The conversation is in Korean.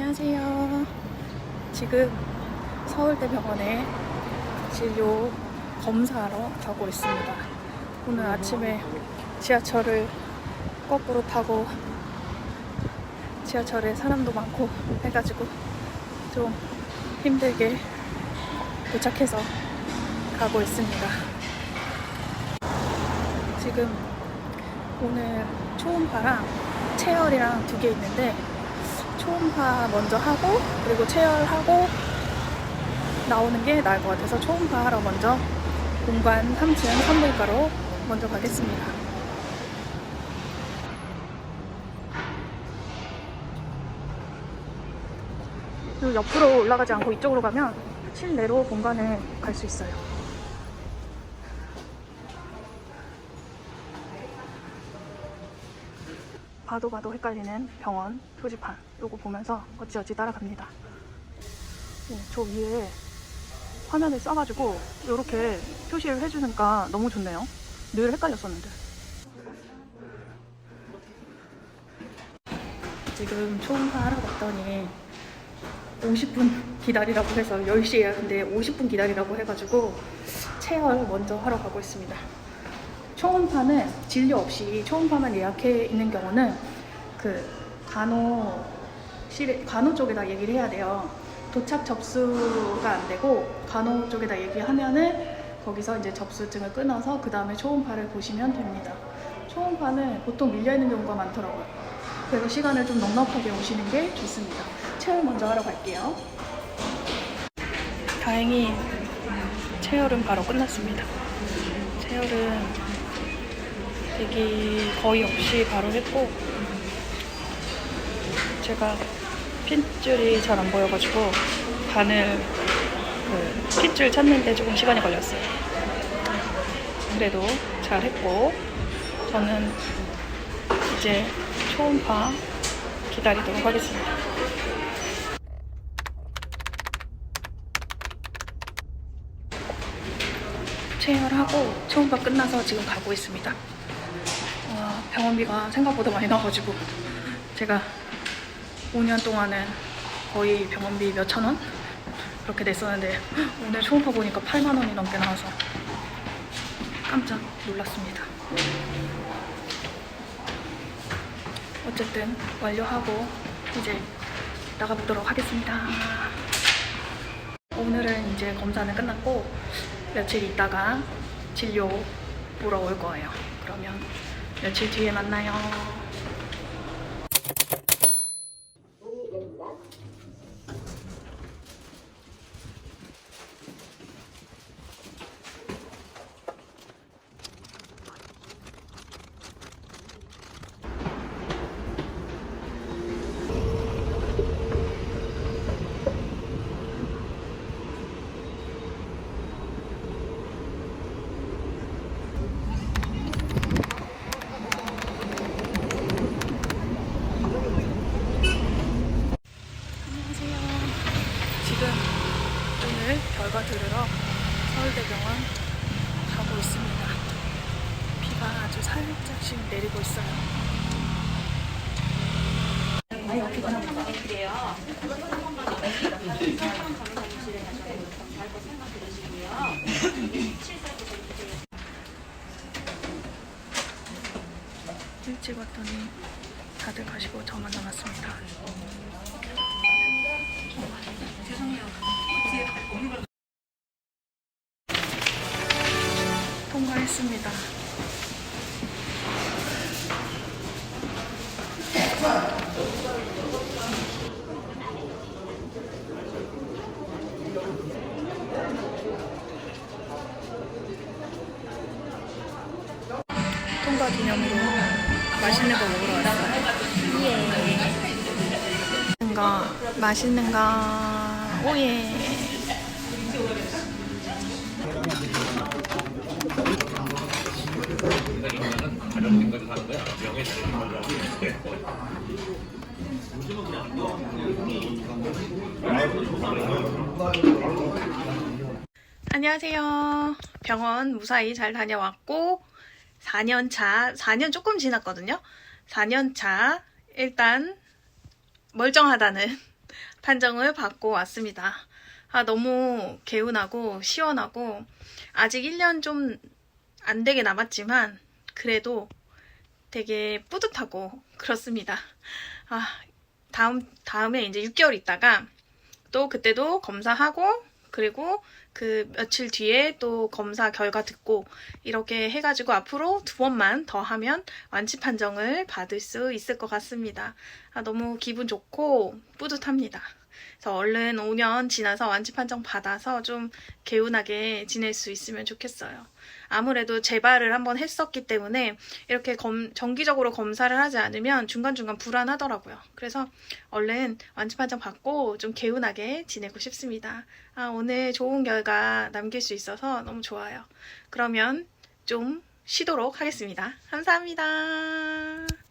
안녕하세요. 지금 서울대병원에 진료 검사하러 가고 있습니다. 오늘 아침에 지하철을 거꾸로 타고 지하철에 사람도 많고 해가지고 좀 힘들게 도착해서 가고 있습니다. 지금 오늘 초음파랑 체열이랑 두 개 있는데 초음파 먼저 하고 그리고 체열하고 나오는 게 나을 것 같아서 초음파 하러 먼저 공관 3층 산부인과로 먼저 가겠습니다. 그리고 옆으로 올라가지 않고 이쪽으로 가면 실내로 공간에 갈수 있어요. 봐도 봐도 헷갈리는 병원 표지판 요거 보면서 어찌어찌 따라갑니다. 네, 저 위에 화면을 써가지고 이렇게 표시를 해주니까 너무 좋네요. 늘 헷갈렸었는데. 지금 초음파 하러 갔더니 50분 기다리라고 해서 10시에요. 근데 50분 기다리라고 해가지고 체열 먼저 하러 가고 있습니다. 초음파는 진료 없이 초음파만 예약해 있는 경우는 그 간호실 간호 쪽에다 얘기를 해야 돼요. 도착 접수가 안 되고 간호 쪽에다 얘기하면은 거기서 이제 접수증을 끊어서 그 다음에 초음파를 보시면 됩니다. 초음파는 보통 밀려 있는 경우가 많더라고요. 그래서 시간을 좀 넉넉하게 오시는 게 좋습니다. 체열 먼저 하러 갈게요. 다행히 체열은 바로 끝났습니다. 체열은 대기 거의 없이 바로 했고 제가 핀줄이 잘 안 보여가지고 바늘 그 핀줄 찾는데 조금 시간이 걸렸어요. 그래도 잘 했고 저는 이제 초음파 기다리도록 하겠습니다. 체열하고 초음파 끝나서 지금 가고 있습니다. 와, 병원비가 생각보다 많이 나와가지고 제가 5년 동안은 거의 병원비 몇천 원? 그렇게 냈었는데 오늘 초음파 보니까 8만 원이 넘게 나와서 깜짝 놀랐습니다. 어쨌든 완료하고 이제 나가보도록 하겠습니다. 오늘은 이제 검사는 끝났고 며칠 있다가 진료 보러 올 거예요. 그러면 며칠 뒤에 만나요. 지금 오늘 결과 들으러 서울대병원 가고 있습니다. 비가 아주 살짝씩 내리고 있어요. 일찍 왔더니 다들 가시고 저만 남았습니다. 했습니다. 통과 기념으로 맛있는 거 먹으러 왔어요. 뭔가 맛있는가 오예. 안녕하세요. 병원 무사히 잘 다녀왔고 4년 차, 4년 조금 지났거든요. 4년 차 일단 멀쩡하다는 판정을 받고 왔습니다. 아, 너무 개운하고 시원하고 아직 1년 좀 안 되게 남았지만 그래도 되게 뿌듯하고 그렇습니다. 아, 다음 다음에 이제 6개월 있다가 또 그때도 검사하고 그리고 그 며칠 뒤에 또 검사 결과 듣고 이렇게 해가지고 앞으로 두 번만 더 하면 완치 판정을 받을 수 있을 것 같습니다. 아, 너무 기분 좋고 뿌듯합니다. 그래서 얼른 5년 지나서 완치 판정 받아서 좀 개운하게 지낼 수 있으면 좋겠어요. 아무래도 재발을 한번 했었기 때문에 이렇게 검- 정기적으로 검사를 하지 않으면 중간중간 불안하더라고요. 그래서 얼른 완치 판정 받고 좀 개운하게 지내고 싶습니다. 아, 오늘 좋은 결과 남길 수 있어서 너무 좋아요. 그러면 좀 쉬도록 하겠습니다. 감사합니다.